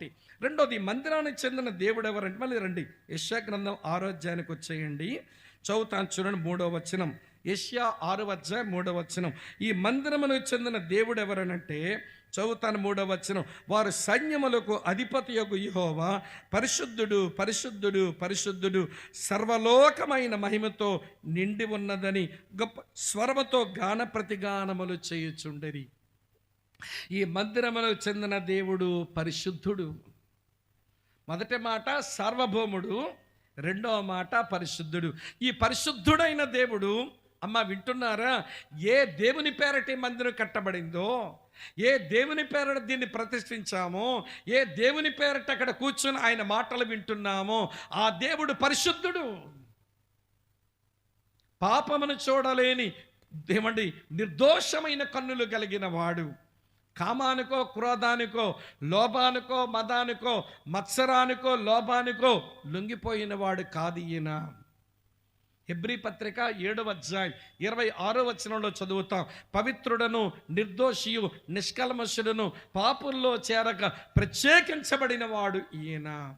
ఒకటి. రెండోది మందిరానికి చెందిన దేవుడు ఎవరంటే మళ్ళీ రండి. యశ్యా గ్రంథం ఆరోగ్యానికి వచ్చేయండి. చౌతాన్ చూడండి మూడో వచనం. యశ్యా ఆరు అధ్యాయం మూడో వచనం. ఈ మందిరమునకు చెందిన దేవుడు ఎవరనంటే చదువుతాను మూడో వచనం. వారు సైన్యములకు అధిపతి యొక్క యెహోవా పరిశుద్ధుడు పరిశుద్ధుడు పరిశుద్ధుడు సర్వలోకమైన మహిమతో నిండి ఉన్నదని గొప్ప స్వరముతో గాన ప్రతిగానములు చేయుచుండరి. ఈ మందిరములకు చెందిన దేవుడు పరిశుద్ధుడు. మొదటి మాట సార్వభౌముడు రెండవ మాట పరిశుద్ధుడు. ఈ పరిశుద్ధుడైన దేవుడు అమ్మ వింటున్నారా? ఏ దేవుని పేరటి మందిరం కట్టబడిందో ఏ దేవుని పేరట దీన్ని ప్రతిష్ఠించామో ఏ దేవుని పేరట అక్కడ కూర్చొని ఆయన మాటలు వింటున్నామో ఆ దేవుడు పరిశుద్ధుడు. పాపమును చూడలేని ఏమండి నిర్దోషమైన కన్నులు కలిగిన వాడు. కామానికో క్రోధానికో లోభానికో మదానికో మత్సరానికో లోభానికో లొంగిపోయిన వాడు కాదు ఈయన. హెబ్రి పత్రిక ఏడవ అధ్యాయం ఇరవై ఆరో వచనంలో చదువుతాం. పవిత్రుడను నిర్దోషియు నిష్కల్మషుడును పాపుల్లో చేరక ప్రత్యేకించబడిన వాడు ఈయన.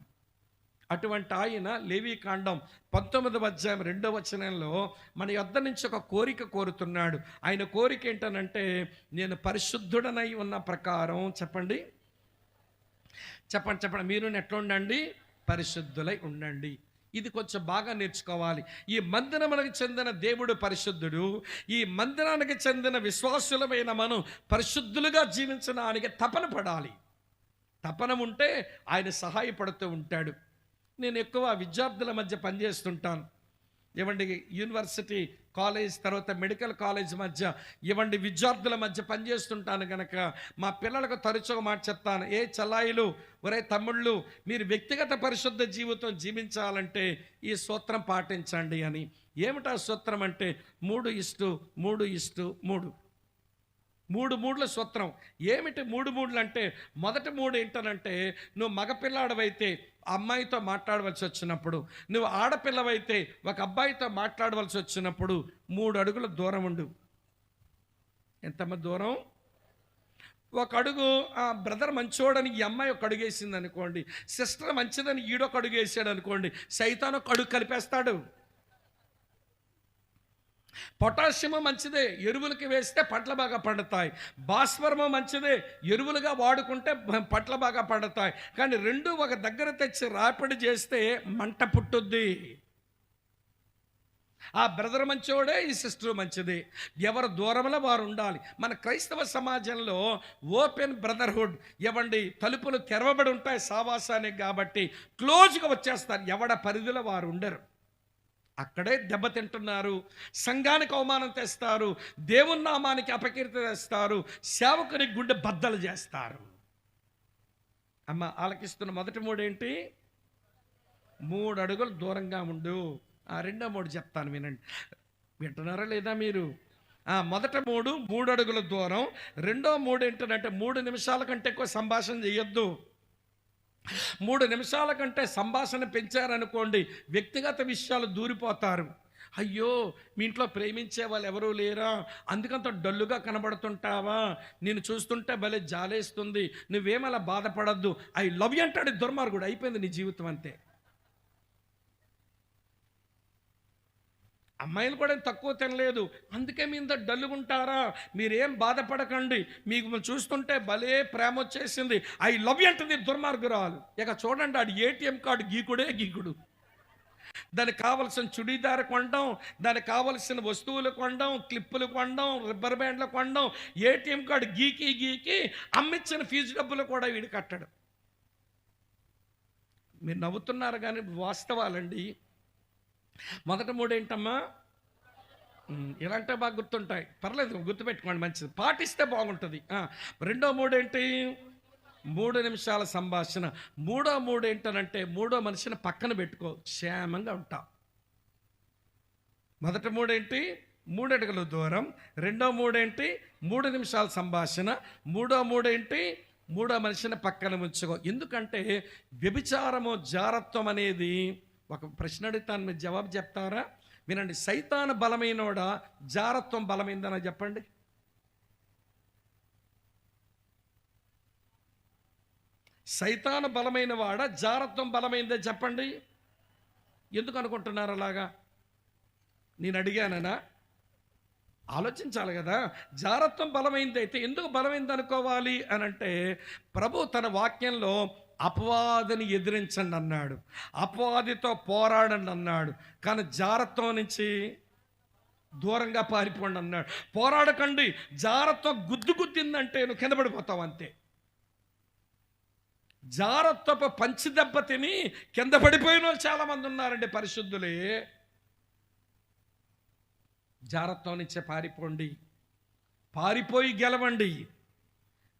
అటువంటి ఆయన లేవీ కాండం పంతొమ్మిదవ అధ్యాయం రెండవ వచనంలో మన యొద్ద నుంచి ఒక కోరిక కోరుతున్నాడు. ఆయన కోరిక ఏంటనంటే నేను పరిశుద్ధుడనై ఉన్న ప్రకారం చెప్పండి. చెప్పండి చెప్పండి. మీరు ఎట్లా ఉండండి? పరిశుద్ధులై ఉండండి. ఇది కొంచెం బాగా నేర్చుకోవాలి. ఈ మందిరమునకు చెందిన దేవుడు పరిశుద్ధుడు. ఈ మందిరానికి చెందిన విశ్వాసులమైన మనం పరిశుద్ధులుగా జీవించడానికి తపన పడాలి. తపన ఉంటే ఆయన సహాయపడుతూ ఉంటాడు. నేను ఎక్కువ విద్యార్థుల మధ్య పనిచేస్తుంటాను. ఇవ్వండి యూనివర్సిటీ కాలేజ్ తర్వాత మెడికల్ కాలేజ్ మధ్య ఇవ్వండి విద్యార్థుల మధ్య పనిచేస్తుంటాను కనుక మా పిల్లలకు తరచుగా మాట చెప్తాను ఏ చలాయిలు ఒరే తమ్ముళ్ళు మీరు వ్యక్తిగత పరిశుద్ధ జీవితం జీవించాలంటే ఈ సూత్రం పాటించండి అని. ఏమిటా సూత్రం అంటే మూడు ఇస్టు మూడు ఇస్టు మూడు. మూడు మూడ్ల సూత్రం. ఏమిటి మూడు మూడ్లు అంటే మొదటి మూడు ఏంటనంటే నువ్వు మగపిల్లాడవైతే అమ్మాయితో మాట్లాడవలసి వచ్చినప్పుడు నువ్వు ఆడపిల్లవైతే ఒక అబ్బాయితో మాట్లాడవలసి వచ్చినప్పుడు మూడు అడుగుల దూరం ఉండు. ఎంతమంది దూరం? ఒక అడుగు ఆ బ్రదర్ మంచోడని ఈ అమ్మాయి ఒక అడుగు వేసింది అనుకోండి సిస్టర్ మంచిదని ఈడొక అడుగు వేసాడు అనుకోండి సైతాన్ ఒక అడుగు కలిపేస్తాడు. పొటాషియం మంచిదే ఎరువులకి వేస్తే పట్ల బాగా పండుతాయి. భాస్వరము మంచిదే ఎరువులుగా వాడుకుంటే పట్ల బాగా పండుతాయి. కానీ రెండు ఒక దగ్గర తెచ్చి రాపిడి చేస్తే మంట పుట్టుద్ది. ఆ బ్రదర్ మంచోడే ఈ సిస్టర్ మంచిది. ఎవరు దూరంలో వారు ఉండాలి. మన క్రైస్తవ సమాజంలో ఓపెన్ బ్రదర్హుడ్ ఇవ్వండి తలుపులు తెరవబడి ఉంటాయి సావాసానికి కాబట్టి క్లోజ్గా వచ్చేస్తారు. ఎవడ పరిధిలో వారు ఉండరు. అక్కడే దెబ్బతింటున్నారు. సంఘానికి అవమానం తెస్తారు. దేవుని నామానికి అపకీర్తి తెస్తారు. సేవకుని గుండె బద్దలు చేస్తారు. అమ్మ ఆలకిస్తున్న మొదటి మూడేంటి? మూడు అడుగులు దూరంగా ఉండు. ఆ రెండో మూడు చెప్తాను వినండి. వింటున్నారా లేదా మీరు? ఆ మొదట మూడు మూడు అడుగుల దూరం. రెండో మూడు ఏంటంటే మూడు నిమిషాల కంటే ఎక్కువ సంభాషణ చేయొద్దు. మూడు నిమిషాల కంటే సంభాషణ పెంచారనుకోండి వ్యక్తిగత విషయాలు దూరిపోతారు. అయ్యో మీ ఇంట్లో ప్రేమించే వాళ్ళు ఎవరూ లేరా? అందుకంత డల్లుగా కనబడుతుంటావా? నేను చూస్తుంటే భలే జాలేస్తుంది. నువ్వేమలా బాధపడద్దు. ఐ లవ్ అంటాడు దుర్మార్గుడు. అయిపోయింది నీ జీవితం అంతే. అమ్మాయిలు కూడా తక్కువ తినలేదు. అందుకే మీ ఇంత డల్లుగుంటారా? మీరేం బాధపడకండి. మీకు చూస్తుంటే భలే ప్రేమ వచ్చేసింది ఐ లవ్ యూ అంటుంది దుర్మార్గురాలు. ఇక చూడండి ఆడు ఏటీఎం కార్డు గీకుడే గీకుడు. దానికి కావలసిన చుడీదార్ కొనడం దానికి కావలసిన వస్తువులు కొనడం క్లిప్పులు కొనడం రిబ్బర్ బ్యాండ్లు కొనడం ఏటీఎం కార్డు గీకి గీకి అమ్మిచ్చిన ఫీజు డబ్బులు కూడా వీడు కట్టడం. మీరు నవ్వుతున్నారు కానీ వాస్తవాలండి. మొదట మూడేంటమ్మా? ఇలాంటివి బాగా గుర్తుంటాయి. పర్లేదు గుర్తుపెట్టుకోండి మంచిది. పాటిస్తే బాగుంటుంది. రెండో మూడేంటి? మూడు నిమిషాల సంభాషణ. మూడో మూడు ఏంటనంటే మూడో మనిషిని పక్కన పెట్టుకో. క్షేమంగా ఉంటాం. మొదటి మూడేంటి? మూడడుగుల దూరం. రెండో మూడేంటి? మూడు నిమిషాల సంభాషణ. మూడో మూడేంటి? మూడో మనిషిని పక్కన ఉంచుకో. ఎందుకంటే వ్యభిచారము జారత్వం అనేది ఒక ప్రశ్న అడుగుతాను మీరు జవాబు చెప్తారా? వినండి. సైతాన బలమైనోడ? జారత్వం బలమైందని చెప్పండి. సైతాన బలమైన వాడ జారత్వం బలమైందే చెప్పండి. ఎందుకు అనుకుంటున్నారు అలాగా? నేను అడిగాననా? ఆలోచించాలి కదా. జారత్వం బలమైంది అయితే ఎందుకు బలమైంది అనుకోవాలి అని అంటే ప్రభు తన వాక్యంలో అపవాదిని ఎదిరించండి అన్నాడు. అపవాదితో పోరాడండి అన్నాడు. కానీ జారత్వం నుంచి దూరంగా పారిపోండి అన్నాడు. పోరాడకండి. జారత్వం గుద్దు గుద్దిందంటే నువ్వు కింద పడిపోతావు అంతే. జారత్వపు పంచి దెబ్బ తిని కింద పడిపోయిన వాళ్ళు చాలామంది ఉన్నారండి పరిశుద్ధులే. జారత్వం నుంచే పారిపోండి. పారిపోయి గెలవండి.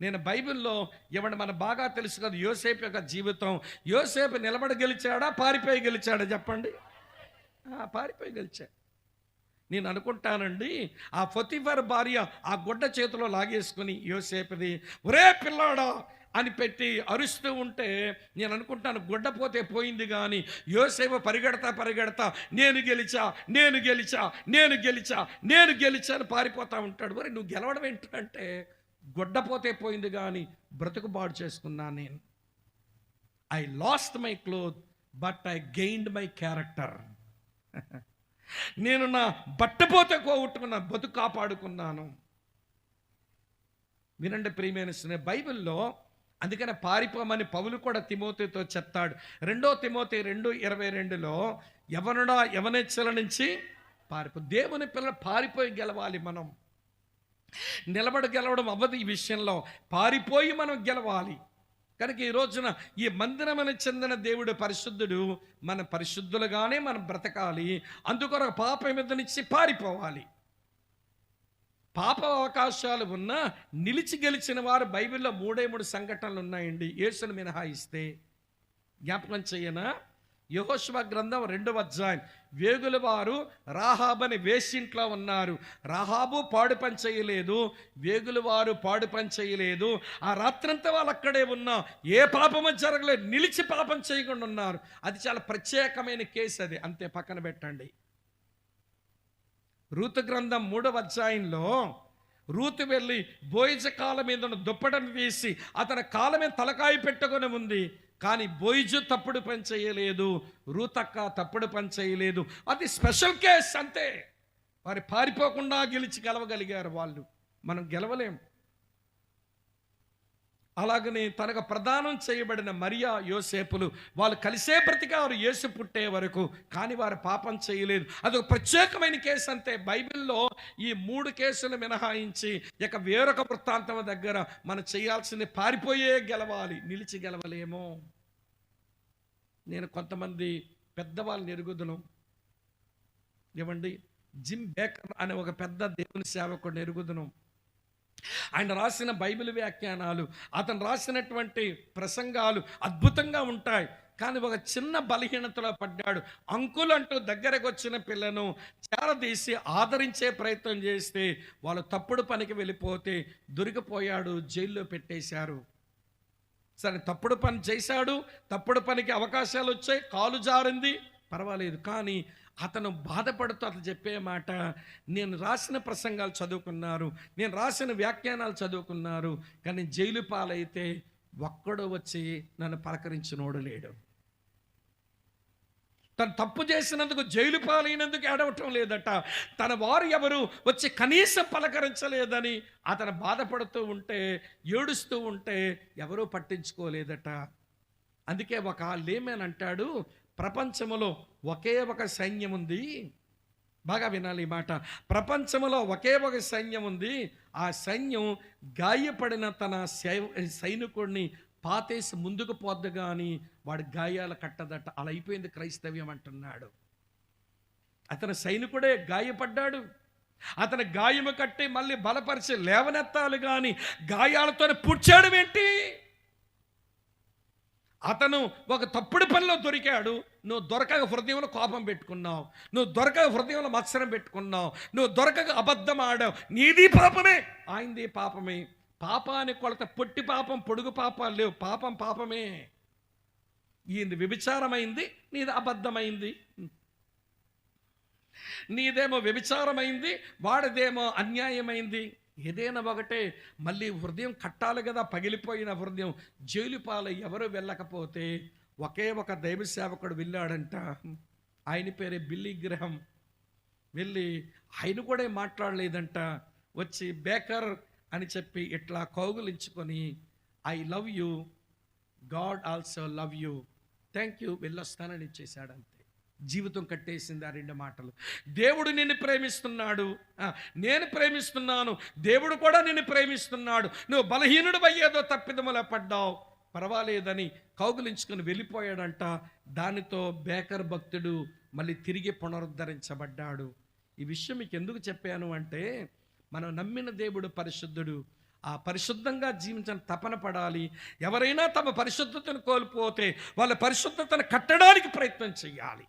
నేను బైబిల్లో ఇవ్వండి మన బాగా తెలుసు కదా యోసేపు యొక్క జీవితం. యోసేపు నిలబడి గెలిచాడా పారిపోయి గెలిచాడా చెప్పండి? పారిపోయి గెలిచాడు నేను అనుకుంటానండి ఆ ఫతిఫర్ భార్య ఆ గుడ్డ చేతిలో లాగేసుకుని యోసేపుది ఒరే పిల్లాడా అని పెట్టి అరుస్తూ ఉంటే నేను అనుకుంటాను గుడ్డ పోతే పోయింది కానీ యోసేపు పరిగెడతా పరిగెడతా నేను గెలిచా నేను గెలిచా నేను గెలిచా నేను గెలిచా అని పారిపోతా ఉంటాడు. మరి నువ్వు గెలవడం ఏంటంటే గొడ్డపోతే పోయింది కానీ బ్రతుకు బాడు చేసుకున్నాను నేను. I lost my cloth but I gained my character నేను నా బట్టపోతే పోగొట్టుకున్న బతుకు కాపాడుకున్నాను. వినండి ప్రియమైన స్నేహ బైబిల్లో అందుకనే పారిపోమని పౌలు కూడా తిమోతితో చెప్తాడు. రెండో తిమోతి రెండు ఇరవై రెండులో ఎవనుడా యవనెచ్చల నుంచి పారిపో దేవుని పిల్లలు పారిపోయి గెలవాలి మనం. నిలబడి గెలవడం అవ్వదు ఈ విషయంలో. పారిపోయి మనం గెలవాలి. కనుక ఈ రోజున ఈ మందిరమని చెందిన దేవుడు పరిశుద్ధుడు మన పరిశుద్ధులుగానే మనం బ్రతకాలి. అందుకొరకు పాప మీద నుంచి పారిపోవాలి. పాప అవకాశాలు ఉన్నా నిలిచి గెలిచిన వారు బైబిల్లో మూడే మూడు సంఘటనలు ఉన్నాయండి. యేసును మినహాయిస్తే. జ్ఞాపకం చేయనా? యహోశివ గ్రంథం రెండవ అధ్యాయం. వేగుల వారు రాహాబని వేసింట్లో ఉన్నారు. రాహాబు పాడు పని చేయలేదు వేగుల వారు పాడు పని చేయలేదు ఆ రాత్రంతా వాళ్ళు అక్కడే ఉన్నా. ఏ పాపము జరగలేదు. నిలిచి పాపం చేయకుండా ఉన్నారు. అది చాలా ప్రత్యేకమైన కేసు అది. అంతే పక్కన పెట్టండి. రూతు గ్రంథం మూడవ అధ్యాయంలో రూతు వెళ్ళి బోయిజ కాల మీద దుప్పటం వేసి అతని కాల మీద తలకాయ పెట్టుకొని ఉంది. కానీ బోయిజు తప్పుడు పని చేయలేదు రూతక్క తప్పుడు పని చేయలేదు. అది స్పెషల్ కేస్ అంతే. వారి పారిపోకుండా గెలిచి గెలవగలిగారు వాళ్ళు. మనం గెలవలేం. అలాగనే తనకు ప్రదానం చేయబడిన మరియా యోసేపులు వాళ్ళు కలిసే బ్రతికారు యేసు పుట్టే వరకు కానీ వారు పాపం చేయలేదు. అది ఒక ప్రత్యేకమైన కేసు అంతే. బైబిల్లో ఈ మూడు కేసులు మినహాయించి ఇక వేరొక వృత్తాంతం దగ్గర మనం చేయాల్సింది పారిపోయే గెలవాలి నిలిచి గెలవలేమో. నేను కొంతమంది పెద్దవాళ్ళని ఎరుగుదును. ఏమండి? జిమ్ బేకర్ అనే ఒక పెద్ద దేవుని సేవకుడిని ఎరుగుదును. ఆయన రాసిన బైబిల్ వ్యాఖ్యానాలు అతను రాసినటువంటి ప్రసంగాలు అద్భుతంగా ఉంటాయి. కానీ ఒక చిన్న బలహీనతలో పడ్డాడు. అంకులంటూ దగ్గరకు వచ్చిన పిల్లను చేరదీసి ఆదరించే ప్రయత్నం చేస్తే వాళ్ళు తప్పుడు పనికి వెళ్ళిపోతే దొరికిపోయాడు జైల్లో పెట్టేశారు. సరే తప్పుడు పని చేశాడు తప్పుడు పనికి అవకాశాలు వచ్చాయి కాలు జారింది పర్వాలేదు. కానీ అతను బాధపడుతూ అతను చెప్పే మాట నేను రాసిన ప్రసంగాలు చదువుకున్నారు నేను రాసిన వ్యాఖ్యానాలు చదువుకున్నారు కానీ జైలు పాలైతే ఒక్కడు వచ్చి నన్ను పలకరించినోడు లేడు తను తప్పు చేసినందుకు జైలు పాలైనందుకు ఏడవటం లేదట. తన వారు ఎవరు వచ్చి కనీసం పలకరించలేదని అతను బాధపడుతూ ఉంటే ఏడుస్తూ ఉంటే ఎవరూ పట్టించుకోలేదట. అందుకే ఒక లేమేన్ అంటాడు ప్రపంచంలో ఒకే ఒక సైన్యం ఉంది. బాగా వినాలి ఈ మాట. ప్రపంచంలో ఒకే ఒక సైన్యం ఉంది. ఆ సైన్యం గాయపడిన తన సైనికుడిని పాతేసి ముందుకు పోద్దు కానీ వాడి గాయాలు కట్టదట. అలా అయిపోయింది క్రైస్తవ్యం అంటున్నాడు. అతని సైనికుడే గాయపడ్డాడు. అతని గాయము కట్టి మళ్ళీ బలపరిచి లేవనెత్తాలి కానీ గాయాలతో పుడ్చాడు ఏంటి? అతను ఒక తప్పుడు పనిలో దొరికాడు. నువ్వు దొరకక హృదయంలో కోపం పెట్టుకున్నావు. నువ్వు దొరకక హృదయంలో మత్సరం పెట్టుకున్నావు. నువ్వు దొరకక అబద్ధం ఆడావు నీది పాపమే. ఆయనది పాపమే. పాపానికి కొలత పొట్టి పాపం పొడుగు పాపాలు లేవు. పాపం పాపమే. ఈయనది వ్యభిచారమైంది నీది అబద్ధమైంది. నీదేమో వ్యభిచారమైంది వాడిదేమో అన్యాయమైంది. ఏదైనా ఒకటే మళ్ళీ హృదయం కట్టాలి కదా పగిలిపోయిన హృదయం. జైలు పాలు ఎవరు వెళ్ళకపోతే ఒకే ఒక దైవ సేవకుడు వెళ్ళాడంట. ఆయన పేరే బిల్లి గ్రహం. వెళ్ళి ఆయన కూడా మాట్లాడలేదంట. వచ్చి బేకర్ అని చెప్పి ఇట్లా కౌగులించుకొని I love you God also love you thank you వెళ్ళొస్తానని ఇచ్చేసాడంట జీవితం కట్టేసింది ఆ రెండు మాటలు. దేవుడు నిన్ను ప్రేమిస్తున్నాడు. నేను ప్రేమిస్తున్నాను. దేవుడు కూడా నిన్ను ప్రేమిస్తున్నాడు. నువ్వు బలహీనుడు అయ్యేదో తప్పిదముల పడ్డావు. పర్వాలేదని కౌగులించుకొని వెళ్ళిపోయాడంట. దానితో బేకర్ భక్తుడు మళ్ళీ తిరిగి పునరుద్ధరించబడ్డాడు. ఈ విషయం మీకు ఎందుకు చెప్పాను అంటే మనం నమ్మిన దేవుడు పరిశుద్ధుడు. ఆ పరిశుద్ధంగా జీవించని తపన పడాలి. ఎవరైనా తమ పరిశుద్ధతను కోల్పోతే వాళ్ళ పరిశుద్ధతను కట్టడానికి ప్రయత్నం చేయాలి.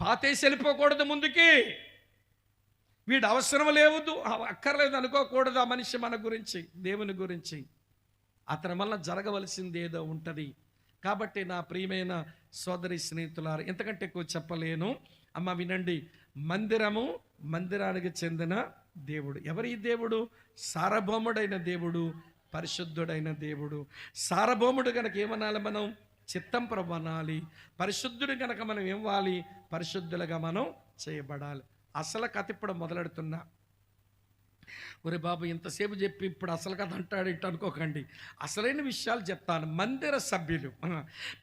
పాతేసి వెళ్ళిపోకూడదు ముందుకి. వీడు అవసరం లేవద్దు అక్కర్లేదు అనుకోకూడదు ఆ మనిషి మన గురించి దేవుని గురించి. అతని వల్ల జరగవలసింది ఏదో ఉంటుంది. కాబట్టి నా ప్రియమైన సోదరి స్నేహితులారు ఎంతకంటే ఎక్కువ చెప్పలేను. అమ్మ వినండి మందిరము మందిరానికి చెందిన దేవుడు. ఎవరి దేవుడు? సారభౌముడైన దేవుడు పరిశుద్ధుడైన దేవుడు. సారభౌముడు కనుక ఏమనాలి మనం? చిత్తం ప్రవనాలి పరిశుద్ధుడు కనుక మనం ఇవ్వాలి పరిశుద్ధులుగా మనం చేయబడాలి. అసలు కథ ఇప్పుడు మొదలెడుతున్నా. ఒరే బాబు ఇంతసేపు చెప్పి ఇప్పుడు అసలు కథ అంటాడు ఇట్టు అనుకోకండి. అసలైన విషయాలు చెప్తాను. మందిర సభ్యులు.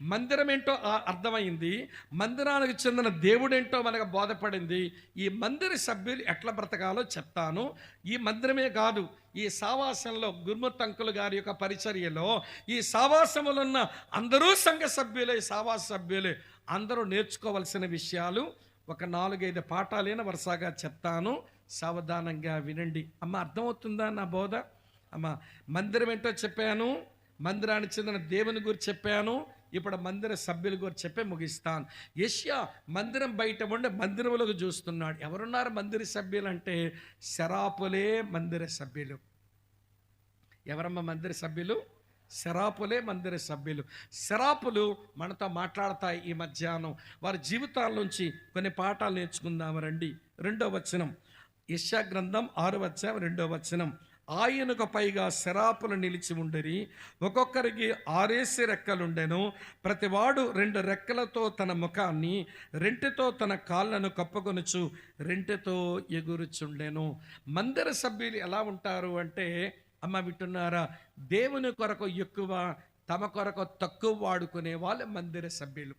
మందిరం ఏంటో అర్థమైంది. మందిరానికి చెందిన దేవుడేంటో మనకు బోధపడింది. ఈ మందిర సభ్యులు ఎట్లా బ్రతకాలో చెప్తాను. ఈ మందిరమే కాదు ఈ సావాసంలో గురుమూర్తి గారి యొక్క పరిచర్యలో ఈ సావాసములో ఉన్న అందరూ సంఘ సభ్యులే సావాస సభ్యులే. అందరూ నేర్చుకోవలసిన విషయాలు ఒక నాలుగైదు పాఠాలైన వరుసగా చెప్తాను. సావధానంగా వినండి. అమ్మ అర్థమవుతుందా నా బోధ? అమ్మ మందిరం ఏంటో చెప్పాను మందిరానికి చెందిన దేవుని గురించి చెప్పాను ఇప్పుడు మందిర సభ్యుల గురించి చెప్పి ముగిస్తాను. యష్యా మందిరం బయట ఉండి మందిరంలోకి చూస్తున్నాడు. ఎవరున్నారు మందిర సభ్యులు అంటే శరాపులే మందిర సభ్యులు. ఎవరమ్మ మందిర సభ్యులు? శరాపులే మందిర సభ్యులు. శరాపులు మనతో మాట్లాడతాయి ఈ మధ్యాహ్నం. వారి జీవితాల నుంచి కొన్ని పాఠాలు నేర్చుకుందాము రండి. రెండో వచనం. యశా గ్రంథం ఆరు వచనం రెండో వచనం. ఆయనకు పైగా శరాపులు నిలిచి ఉండరి ఒక్కొక్కరికి ఆరేసి రెక్కలుండెను. ప్రతివాడు రెండు రెక్కలతో తన ముఖాన్ని రెంటితో తన కాళ్ళను కప్పుకొనుచు రెంటితో ఎగురుచుండెను. మందిర సభ్యులు ఎలా ఉంటారు అంటే అమ్మ వింటున్నారా దేవుని కొరకు ఎక్కువ తమ కొరకు తక్కువ వాడుకునే వాళ్ళు మందిర సభ్యులు.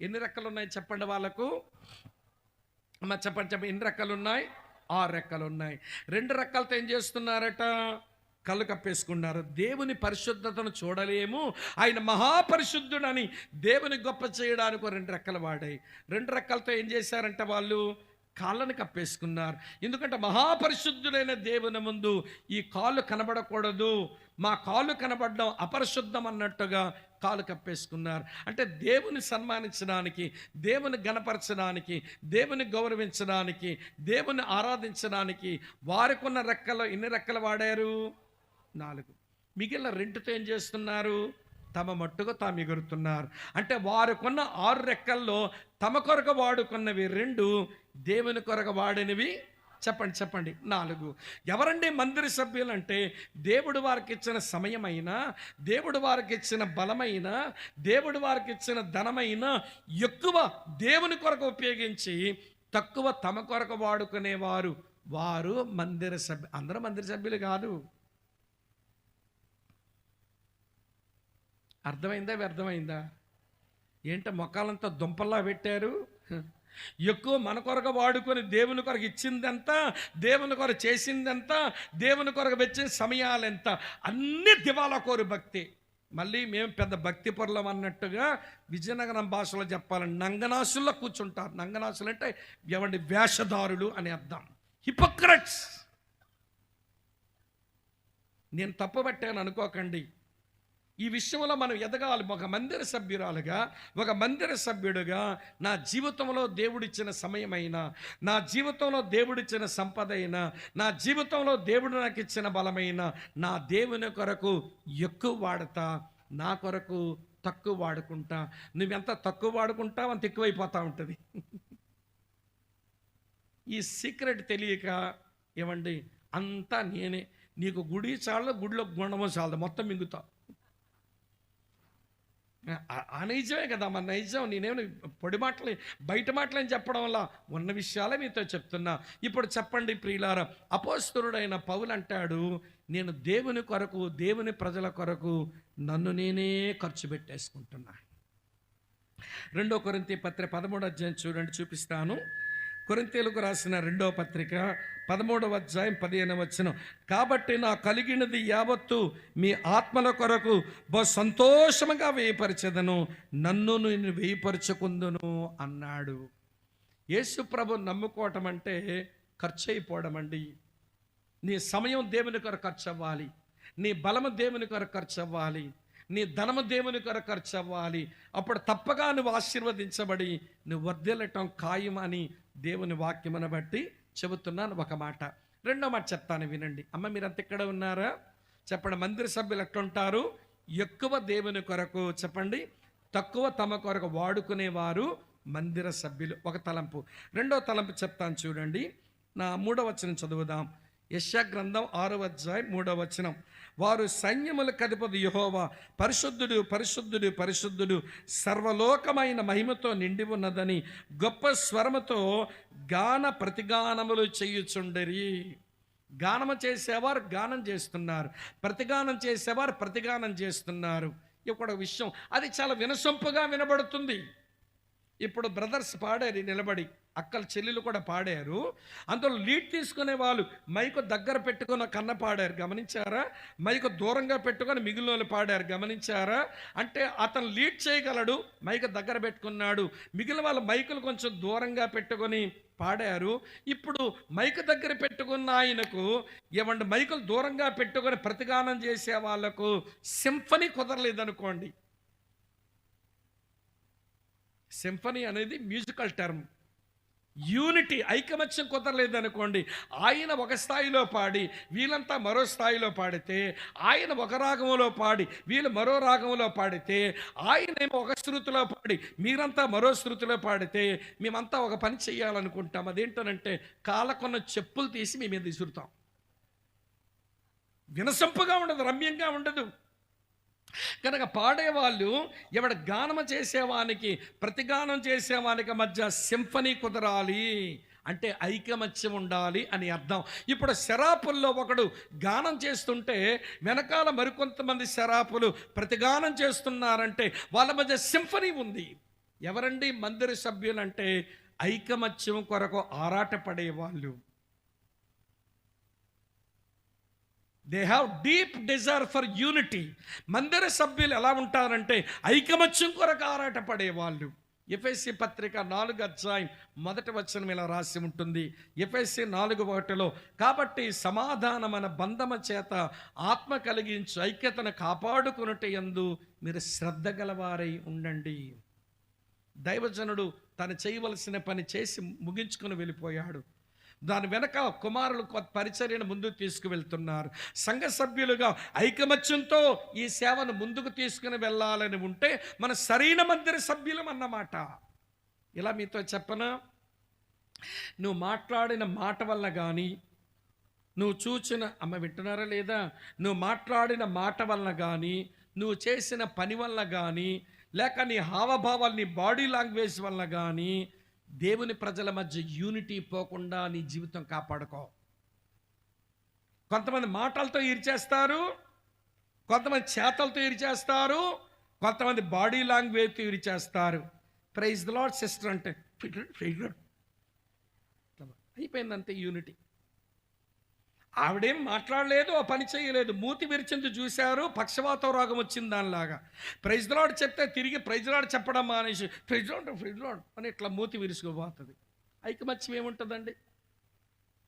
ఎన్ని రెక్కలు ఉన్నాయి చెప్పండి వాళ్ళకు? అమ్మ చెప్పండి చెప్పండి ఎన్ని రెక్కలు ఉన్నాయి ఆరు రెక్కలు ఉన్నాయి రెండు రెక్కలతో ఏం చేస్తున్నారట? కళ్ళు కప్పేసుకున్నారు. దేవుని పరిశుద్ధతను చూడలేము. ఆయన మహాపరిశుద్ధుడని దేవుని గొప్ప చేయడానికి రెండు రెక్కలు వాడాయి. రెండు రెక్కలతో ఏం చేశారంటే వాళ్ళు? కాళ్ళను కప్పేసుకున్నారు. ఎందుకంటే మహాపరిశుద్ధుడైన దేవుని ముందు ఈ కాళ్ళు కనబడకూడదు. మా కాళ్ళు కనబడడం అపరిశుద్ధం అన్నట్టుగా కాలు కప్పేసుకున్నారు. అంటే దేవుని సన్మానించడానికి దేవుని గణపరచడానికి దేవుని గౌరవించడానికి దేవుని ఆరాధించడానికి వారికున్న రెక్కలు ఎన్ని రెక్కలు వాడారు? నాలుగు. మిగిలిన రెండుతో ఏం చేస్తున్నారు? తమ మట్టుగా తాము ఎగురుతున్నారు. అంటే వారికున్న ఆరు రెక్కల్లో తమ కొరకు వాడుకున్నవి రెండు దేవుని కొరకు వాడినవి చెప్పండి చెప్పండి. నాలుగు. ఎవరండి మందిర సభ్యులు అంటే దేవుడు వారికి ఇచ్చిన సమయమైనా దేవుడు వారికి ఇచ్చిన బలమైన దేవుడు వారికి ఇచ్చిన ధనమైన ఎక్కువ దేవుని కొరకు ఉపయోగించి తక్కువ తమ కొరకు వాడుకునేవారు వారు మందిర సభ్యు అందరూ మందిర సభ్యులు కాదు. అర్థమైందా వ్యర్థమైందా? ఏంట మొక్కలంతా దుంపల్లా పెట్టారు? ఎక్కువ మన కొరకు వాడుకొని దేవుని కొరకు ఇచ్చిందంతా? దేవుని కొరకు చేసిందంతా? దేవుని కొరకు వచ్చిన సమయాలెంత? అన్ని దివాలా కోరు భక్తి. మళ్ళీ మేము పెద్ద భక్తి పొరలం అన్నట్టుగా విజయనగరం భాషలో చెప్పాలని నంగనాసుల్లో కూర్చుంటారు. నంగనాసులు అంటే ఎవండి వేషధారులు అని అర్థం. హిపోక్రట్స్ నేను తప్పు పట్టాను అనుకోకండి. ఈ విషయంలో మనం ఎదగాలి. ఒక మందిర సభ్యురాలుగా ఒక మందిర సభ్యుడుగా నా జీవితంలో దేవుడిచ్చిన సమయమైనా నా జీవితంలో దేవుడిచ్చిన సంపద అయినా నా జీవితంలో దేవుడు నాకు ఇచ్చిన బలమైన నా దేవుని కొరకు ఎక్కువ వాడతా నా కొరకు తక్కువ వాడుకుంటా. నువ్వెంత తక్కువ వాడుకుంటావు అంత ఎక్కువైపోతూ ఉంటుంది. ఈ సీక్రెట్ తెలియక ఏమండి అంతా నేనే. నీకు గుడి చాలు గుడిలో గుండము చాలదు మొత్తం మింగుతావు. ఆ- నైజమే కదా మన నైజం. నేనేమి పొడి మాటలు బయట మాటలని చెప్పడం వల్ల ఉన్న విషయాలే మీతో చెప్తున్నా. ఇప్పుడు చెప్పండి ప్రియులార అపోస్తురుడైన పౌలు అంటాడు నేను దేవుని కొరకు దేవుని ప్రజల కొరకు నన్ను నేనే ఖర్చు పెట్టేసుకుంటున్నా రెండో కొరింతి పత్రిక పదమూడు అధ్యాయం చూడండి చూపిస్తాను. కొరింతేలకు రాసిన రెండవ పత్రిక పదమూడవ అధ్యాయం పదిహేను వచ్చిన కాబట్టి నా కలిగినది యావత్తు మీ ఆత్మల కొరకు బహు సంతోషముగా వేయపరచదను. నన్ను నేను వేయపరచుకుందును అన్నాడు. యేసు ప్రభు నమ్ముకోవటం అంటే ఖర్చు అయిపోవడం అండి. నీ సమయం దేవుని కొరకు ఖర్చు అవ్వాలి నీ బలము దేవుని కొరకు ఖర్చు అవ్వాలి నీ ధనము దేవుని కొరకు ఖర్చు అవ్వాలి అప్పుడు తప్పగా నువ్వు ఆశీర్వదించబడి నువ్వు వర్ధిల్లటం ఖాయం అని దేవుని వాక్యమును బట్టి చెబుతున్నాను ఒక మాట. రెండో మాట చెప్తాను వినండి. అమ్మ మీరంత ఇక్కడ ఉన్నారా? చెప్పండి. మందిర సభ్యులు ఎట్లుంటారు? ఎక్కువ దేవుని కొరకు చెప్పండి. తక్కువ తమ కొరకు వాడుకునేవారు మందిర సభ్యులు. ఒక తలంపు. రెండో తలంపు చెప్తాను చూడండి. నా మూడవ వచ్చిన చదువుదాం. యశ గ్రంథం ఆరో అధ్యాయం మూడవ వచనం. వారు సైన్యముల అధిపతి యహోవా. పరిశుద్ధుడు పరిశుద్ధుడు పరిశుద్ధుడు సర్వలోకమైన మహిమతో నిండి ఉన్నదని గొప్ప స్వరముతో గాన ప్రతిగానములు చేయుచుండరి. గానము చేసేవారు గానం చేస్తున్నారు. ప్రతిగానం చేసేవారు ప్రతిగానం చేస్తున్నారు. ఇక్కడ విషయం అది చాలా వినసొంపుగా వినబడుతుంది. ఇప్పుడు బ్రదర్స్ పాడారు నిలబడి. అక్కల చెల్లెలు కూడా పాడారు. అందులో లీడ్ తీసుకునే వాళ్ళు మైకు దగ్గర పెట్టుకున్న కన్న పాడారు గమనించారా? మైకు దూరంగా పెట్టుకొని మిగిలిన వాళ్ళు పాడారు గమనించారా? అంటే అతను లీడ్ చేయగలడు మైకు దగ్గర పెట్టుకున్నాడు. మిగిలిన వాళ్ళ మైకులు కొంచెం దూరంగా పెట్టుకొని పాడారు. ఇప్పుడు మైకు దగ్గర పెట్టుకున్న ఆయనకు ఏమంటే మైకులు దూరంగా పెట్టుకొని ప్రతిగానం చేసే వాళ్ళకు సింఫనీ కుదరలేదనుకోండి. సింఫనీ అనేది మ్యూజికల్ టర్మ్. యూనిటీ ఐకమత్యం కుదరలేదు అనుకోండి ఆయన ఒక స్థాయిలో పాడి వీళ్ళంతా మరో స్థాయిలో పాడితే ఆయన ఒక రాగంలో పాడి వీళ్ళు మరో రాగంలో పాడితే ఆయన ఏమో ఒక శృతిలో పాడి మీరంతా మరో శృతిలో పాడితే మేమంతా ఒక పని చేయాలనుకుంటాం అదేంటనంటే కాలకొన్న చెప్పులు తీసి మేము మీద విసురుతాం. వినసొంపుగా ఉండదు రమ్యంగా ఉండదు. కనుక పాడేవాళ్ళు ఎవడ గానము చేసేవానికి ప్రతిగానం చేసేవానికి మధ్య సింఫనీ కుదరాలి అంటే ఐకమత్యం ఉండాలి అని అర్థం. ఇప్పుడు శరాపుల్లో ఒకడు గానం చేస్తుంటే వెనకాల మరికొంతమంది శరాపులు ప్రతిగానం చేస్తున్నారంటే వాళ్ళ మధ్య సింఫనీ ఉంది. ఎవరండి మందిర సభ్యులంటే ఐకమత్యం కొరకు ఆరాటపడే వాళ్ళు they have deep desire for unity మందిర సభ్యులు ఎలా ఉంటారంటే ఐకమత్యం కొరకు ఆరాటపడే వాళ్ళు. ఎఫ్ఎస్సి పత్రిక నాలుగు అధ్యాయం మొదటి వచనం ఇలా రాసి ఉంటుంది. ఎఫ్ఎస్సి నాలుగు ఒకటిలో కాబట్టి సమాధానమైన బంధమ చేత ఆత్మ కలిగించు ఐక్యతను కాపాడుకున్నట్టు ఎందు మీరు శ్రద్ధ గలవారై ఉండండి. దైవజనుడు తను చేయవలసిన పని చేసి ముగించుకొని వెళ్ళిపోయాడు. దాని వెనక కుమారులు కొత్త పరిచర్యను ముందుకు తీసుకువెళ్తున్నారు. సంఘ సభ్యులుగా ఐకమత్యంతో ఈ సేవను ముందుకు తీసుకుని వెళ్ళాలని ఉంటే మన సరైన మందిర సభ్యులం అన్నమాట. ఇలా మీతో చెప్పనా? నువ్వు మాట్లాడిన మాట వల్ల కానీ నువ్వు చూచిన అమ్మ వింటున్నారా లేదా? నువ్వు మాట్లాడిన మాట వల్ల కానీ నువ్వు చేసిన పని వల్ల కానీ లేక నీ హావభావాలు నీ బాడీ లాంగ్వేజ్ వల్ల కానీ దేవుని ప్రజల మధ్య యూనిటీ పోకుండా నీ జీవితం కాపాడుకో. కొంతమంది మాటలతో ఇరిచేస్తారు కొంతమంది చేతలతో ఇరిచేస్తారు కొంతమంది బాడీ లాంగ్వేజ్తో ఇరిచేస్తారు ప్రైజ్ ద లాడ్ సిస్టర్ అంటే అయిపోయిందంతే యూనిటీ ఆవిడేం మాట్లాడలేదు ఆ పని చేయలేదు. మూతి విరిచింది చూశారు పక్షవాత రోగం వచ్చింది దానిలాగా. ప్రైజ్లాడ్ చెప్తే తిరిగి ప్రైజ్లాడ్ చెప్పడం మానేసి ప్రైజ్లాడ్ ప్రైజ్లాడ్ అని ఇట్లా మూతి విరుచుకుపోతుంది. ఐకమత్యం ఏముంటుందండి?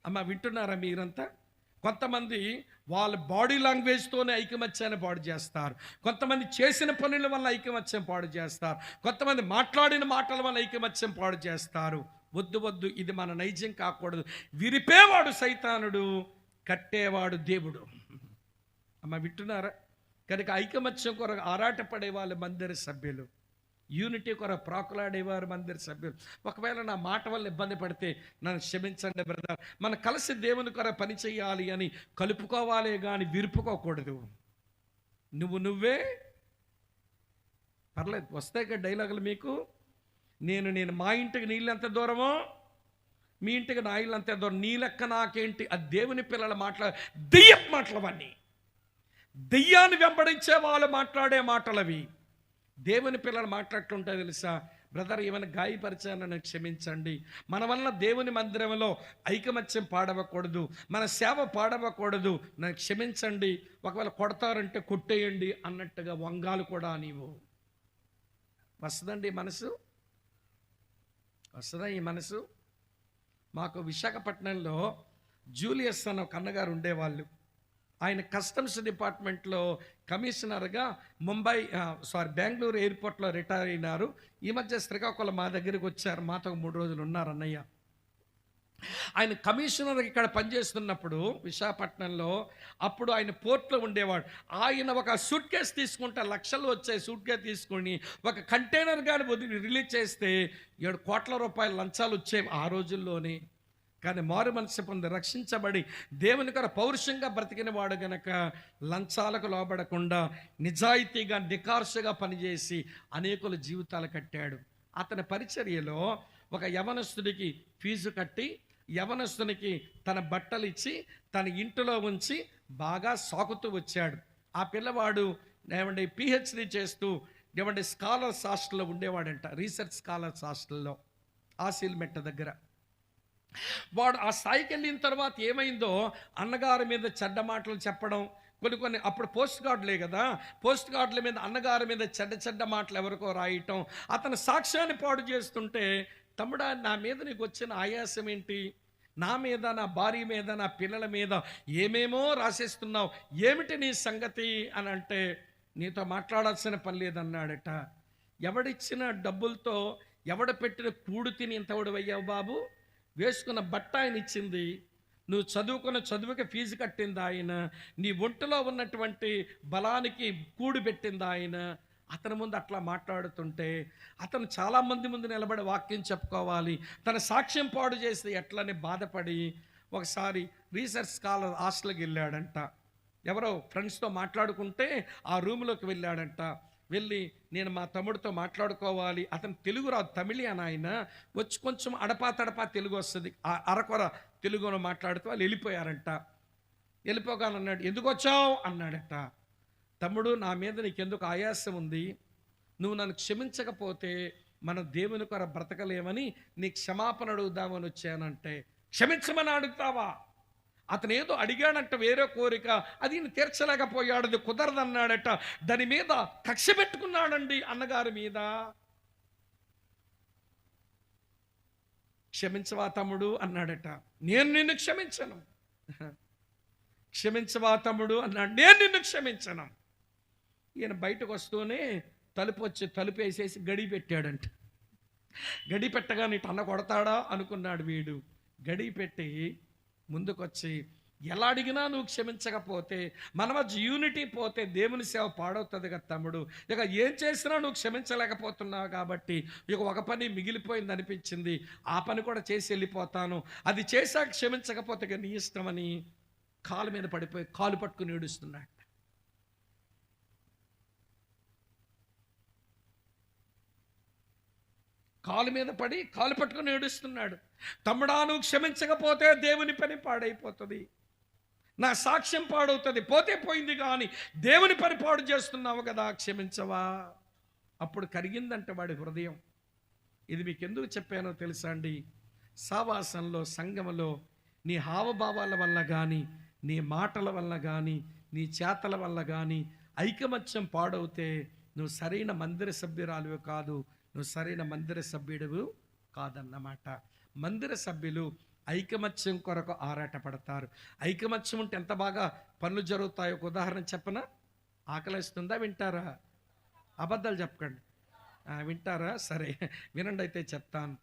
అమ్మ వింటున్నారా మీరంతా? కొంతమంది వాళ్ళ బాడీ లాంగ్వేజ్తోనే ఐకమత్యాన్ని పాడు చేస్తారు. కొంతమంది చేసిన పనుల వల్ల ఐకమత్యం పాడు చేస్తారు. కొంతమంది మాట్లాడిన మాటల వల్ల ఐకమత్యం పాడు చేస్తారు. వద్దు వద్దు ఇది మన నైజం కాకూడదు. విరిపేవాడు సైతానుడు. కట్టేవాడు దేవుడు. అమ్మ వింటున్నారా? కనుక ఐకమత్యం కొరకు ఆరాటపడే వాళ్ళ మందిర సభ్యులు. యూనిటీ కొరకు ప్రాకులాడేవారు మందిర సభ్యులు. ఒకవేళ నా మాట వల్ల ఇబ్బంది పడితే నన్ను క్షమించండి బ్రదర్. మనం కలిసి దేవుని కొర పని చేయాలి అని కలుపుకోవాలి కానీ విరుపుకోకూడదు. నువ్వు నువ్వే. పర్లేదు వస్తాయి డైలాగులు మీకు. నేను నేను మా ఇంటికి నీళ్ళు ఎంత దూరమో మీ ఇంటికి నా ఇల్లు అంతే నీ లెక్క నాకేంటి? ఆ దేవుని పిల్లల మాట్లా దెయ్యం మాటలవన్నీ. దెయ్యాన్ని వెంబడించే వాళ్ళు మాట్లాడే మాటలవి. దేవుని పిల్లలు మాట్లాడుతుంటే తెలుసా బ్రదర్ ఏమైనా గాయపరిచానని క్షమించండి. మన వల్ల దేవుని మందిరంలో ఐకమత్యం పాడవకూడదు. మన సేవ పాడవకూడదు. నన్ను క్షమించండి. ఒకవేళ కొడతారంటే కొట్టేయండి అన్నట్టుగా వంగాలు కూడా నీవు. వస్తుందండి మనసు? వస్తుందా ఈ మనసు? మాకు విశాఖపట్నంలో జూలియస్ అన్న ఒక అన్నగారు ఉండేవాళ్ళు. ఆయన కస్టమ్స్ డిపార్ట్మెంట్లో కమిషనర్గా ముంబై సారీ బెంగళూరు ఎయిర్పోర్ట్లో రిటైర్ అయినారు. ఈ మధ్య శ్రీకాకుళం మా దగ్గరికి వచ్చారు. మాతో మూడు రోజులు ఉన్నారు అన్నయ్య. ఆయన కమిషనర్ ఇక్కడ పనిచేస్తున్నప్పుడు విశాఖపట్నంలో అప్పుడు ఆయన పోర్ట్లో ఉండేవాడు. ఆయన ఒక సూట్ కేసు తీసుకుంటే లక్షలు వచ్చే సూట్ కేసు తీసుకొని ఒక కంటైనర్ కానీ వదిలి రిలీజ్ చేస్తే ఏడు కోట్ల రూపాయల లంచాలు వచ్చేవి ఆ రోజుల్లోనే. కానీ మారు మనసు పొంది రక్షించబడి దేవుని కొర పౌరుషంగా బ్రతికిన వాడు గనక లంచాలకు లోబడకుండా నిజాయితీగా నికార్షగా పనిచేసి అనేకుల జీవితాలు కట్టాడు. అతని పరిచర్యలో ఒక యవనస్తుడికి ఫీజు కట్టి యవనస్తునికి తన బట్టలు ఇచ్చి తన ఇంటిలో ఉంచి బాగా సాకుతూ వచ్చాడు. ఆ పిల్లవాడు ఏమంటే పిహెచ్డి చేస్తూ ఏమంటే స్కాలర్స్ హాస్టల్లో ఉండేవాడంట రీసెర్చ్ స్కాలర్స్ హాస్టల్లో ఆసిల్మెట్ట దగ్గర. వాడు ఆ స్థాయికి వెళ్ళిన తర్వాత ఏమైందో అన్నగారి మీద చెడ్డ మాటలు చెప్పడం కొన్ని కొన్ని అప్పుడు పోస్ట్ గార్డులే కదా పోస్ట్ గార్డుల మీద అన్నగారి మీద చెడ్డ చెడ్డ మాటలు ఎవరికో రాయటం అతను సాక్ష్యాన్ని పాడు చేస్తుంటే తమ్ముడా నా మీద నీకు వచ్చిన ఆయాసం ఏంటి నా మీద నా భార్య మీద నా పిల్లల మీద ఏమేమో రాసేస్తున్నావు? ఏమిటి నీ సంగతి? అని అంటే నీతో మాట్లాడాల్సిన పని లేదన్నాడట. ఎవడిచ్చిన డబ్బులతో ఎవడ పెట్టిన కూడు తిని ఇంతవడు అయ్యావు బాబు? వేసుకున్న బట్ట ఆయన ఇచ్చింది నువ్వు చదువుకున్న చదువుకి ఫీజు కట్టింది ఆయన. నీ ఒంటిలో ఉన్నటువంటి బలానికి కూడు పెట్టింది ఆయన. అతని ముందు అట్లా మాట్లాడుతుంటే అతను చాలామంది ముందు నిలబడి వాక్యం చెప్పుకోవాలి. తన సాక్ష్యం పాడు చేసి ఎట్లని బాధపడి ఒకసారి రీసెర్చ్ స్కాలర్ హాస్టల్కి వెళ్ళాడంట. ఎవరో ఫ్రెండ్స్తో మాట్లాడుకుంటే ఆ రూమ్లోకి వెళ్ళాడంట. వెళ్ళి నేను మా తమ్ముడితో మాట్లాడుకోవాలి. అతను తెలుగు రాదు అని ఆయన. వచ్చి కొంచెం అడపా తడపా తెలుగు వస్తుంది. ఆ అరకొర తెలుగులో మాట్లాడుతూ వాళ్ళు వెళ్ళిపోయారంట. వెళ్ళిపోగానన్నాడు ఎందుకు వచ్చావు? అన్నాడట. తమ్ముడు నా మీద నీకెందుకు ఆయాసం ఉంది? నువ్వు నన్ను క్షమించకపోతే మన దేవుని కొర బ్రతకలేమని నీ క్షమాపణ అడుగుదామని వచ్చానంటే క్షమించమని అడుగుతావా? అతను ఏదో అడిగాడంట వేరే కోరిక అది తీర్చలేకపోయాడు అది కుదరదన్నాడట దాని మీద కక్ష పెట్టుకున్నాడండి అన్నగారి మీద. క్షమించవా తమ్ముడు? అన్నాడట. నేను నిన్ను క్షమించను. క్షమించవా తమ్ముడు? అన్నాడు. నేను నిన్ను క్షమించను. ఈయన బయటకు వస్తూనే తలుపు వచ్చి తలుపు వేసేసి గడి పెట్టాడంట. గడి పెట్టగానే ఇటు కొడతాడా అనుకున్నాడు వీడు. గడి పెట్టి ముందుకొచ్చి ఎలా అడిగినా నువ్వు క్షమించకపోతే మన మధ్య యూనిటీ పోతే దేవుని సేవ పాడవుతుంది కదా తమ్ముడు. ఇక ఏం చేసినా నువ్వు క్షమించలేకపోతున్నావు కాబట్టి ఇక ఒక పని మిగిలిపోయింది అనిపించింది. ఆ పని కూడా చేసి వెళ్ళిపోతాను. అది చేశాక క్షమించకపోతే నీ ఇష్టమని కాలు మీద పడిపోయి కాలు పట్టుకుని ఏడుస్తున్నాడు. కాలు మీద పడి కాలు పట్టుకుని ఏడుస్తున్నాడు. తమ్ముడా నువ్వు క్షమించకపోతే దేవుని పని పాడైపోతుంది. నా సాక్ష్యం పాడవుతుంది. పోతే పోయింది కానీ దేవుని పని పాడు చేస్తున్నావు కదా క్షమించవా? అప్పుడు కరిగిందంట వాడి హృదయం. ఇది మీకు ఎందుకు చెప్పానో తెలుసా అండి? సావాసంలో సంగమలో నీ హావభావాల వల్ల కానీ నీ మాటల వల్ల కానీ నీ చేతల వల్ల కానీ ఐకమత్యం పాడవుతే నువ్వు సరైన మందిర సభ్యురాలువే కాదు. నువ్వు సరైన మందిర సభ్యుడు కాదన్నమాట. మందిర సభ్యులు ఐకమత్యం కొరకు ఆరాటపడతారు. ఐకమత్యం ఉంటే ఎంత బాగా పనులు జరుగుతాయో ఒక ఉదాహరణ చెప్పనా? ఆకలిస్తుందా? వింటారా? అబద్ధాలు చెప్పకండి. వింటారా? సరే వినండి అయితే చెప్తాను.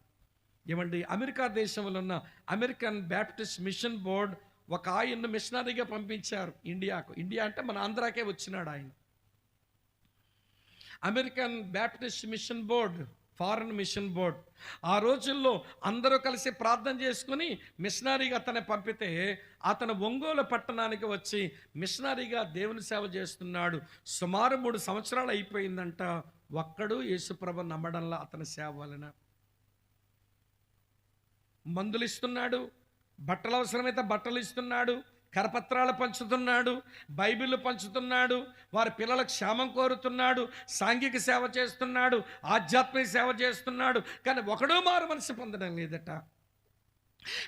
ఏమండి అమెరికా దేశంలో ఉన్న అమెరికన్ బ్యాప్టిస్ట్ మిషన్ బోర్డ్ ఒక ఆయన్ను మిషనరీగా పంపించారు. ఇండియాకు. ఇండియా అంటే మన ఆంధ్రాకే వచ్చినాడు ఆయన. American Baptist mission board foreign mission board. ఆ రోజుల్లో అందరూ కలిసి ప్రార్థన చేసుకుని మిషనరీగా అతన్ని పంపితే అతను ఒంగోలు పట్టణానికి వచ్చి మిషనరీగా దేవుని సేవ చేస్తున్నాడు. సుమారు మూడు సంవత్సరాలు అయిపోయిందంట. ఒక్కడు యేసుప్రభ నమ్మడంలో అతని సేవ వలన. మందులు ఇస్తున్నాడు బట్టలు అవసరమైతే బట్టలు ఇస్తున్నాడు కరపత్రాలు పంచుతున్నాడు బైబిల్ పంచుతున్నాడు వారి పిల్లల క్షేమం కోరుతున్నాడు సాంఘిక సేవ చేస్తున్నాడు ఆధ్యాత్మిక సేవ చేస్తున్నాడు. కానీ ఒకడో మారు మనసు పొందడం లేదట.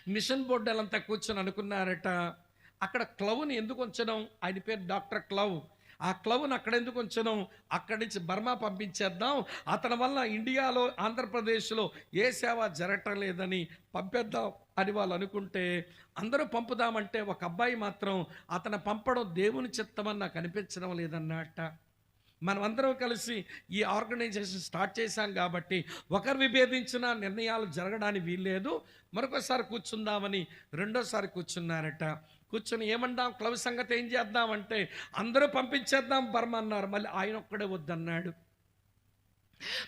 మిషన్ బోర్డులంతా కూర్చొని అనుకున్నారట అక్కడ క్లవ్ని ఎందుకు ఉంచడం? ఆయన పేరు డాక్టర్ క్లవ్. ఆ క్లవ్ను అక్కడ ఎందుకు ఉంచడం అక్కడి నుంచి బర్మా పంపించేద్దాం. అతని వల్ల ఇండియాలో ఆంధ్రప్రదేశ్లో ఏ సేవ జరగటం లేదని పంపేద్దాం అని వాళ్ళు అనుకుంటే అందరూ పంపుదామంటే ఒక అబ్బాయి మాత్రం అతను పంపడం దేవుని చిత్తమని నాకు అనిపించడం లేదన్నట్ట మనం అందరం కలిసి ఈ ఆర్గనైజేషన్ స్టార్ట్ చేశాం కాబట్టి ఒకరు విభేదించిన నిర్ణయాలు జరగడానికి వీల్లేదు. మరొకసారి కూర్చుందామని రెండోసారి కూర్చున్నారట. కూర్చొని ఏమంటాం క్లబ్ సంగతి ఏం చేద్దామంటే అందరూ పంపించేద్దాం బర్మ అన్నారు. మళ్ళీ ఆయన ఒక్కడే వద్దన్నాడు.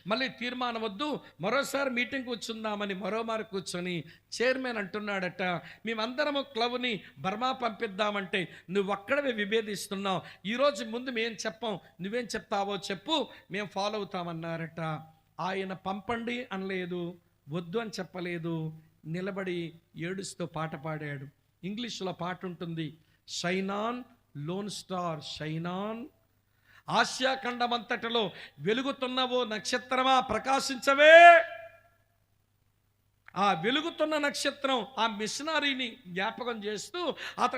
మళ్ళీ తీర్మానం వద్దు మరోసారి మీటింగ్ కూర్చుందామని మరోమారు కూర్చొని చైర్మన్ అంటున్నాడట మేమందరము క్లబ్ని బర్మా పంపిద్దామంటే నువ్వు అక్కడవే విభేదిస్తున్నావు ఈరోజు ముందు మేం చెప్పాం నువ్వేం చెప్తావో చెప్పు మేము ఫాలో అవుతామన్నారట. ఆయన పంపండి అనలేదు వద్దు అని చెప్పలేదు నిలబడి ఏడుస్తూ పాట పాడాడు. ఇంగ్లీష్లో పాట ఉంటుంది shine on lone star shine on Asia ఖండమంతటిలో వెలుగుతున్న ఓ నక్షత్రమా ప్రకాశించవే. ఆ వెలుగుతున్న నక్షత్రం ఆ మిషనరీని జ్ఞాపకం చేస్తూ అతను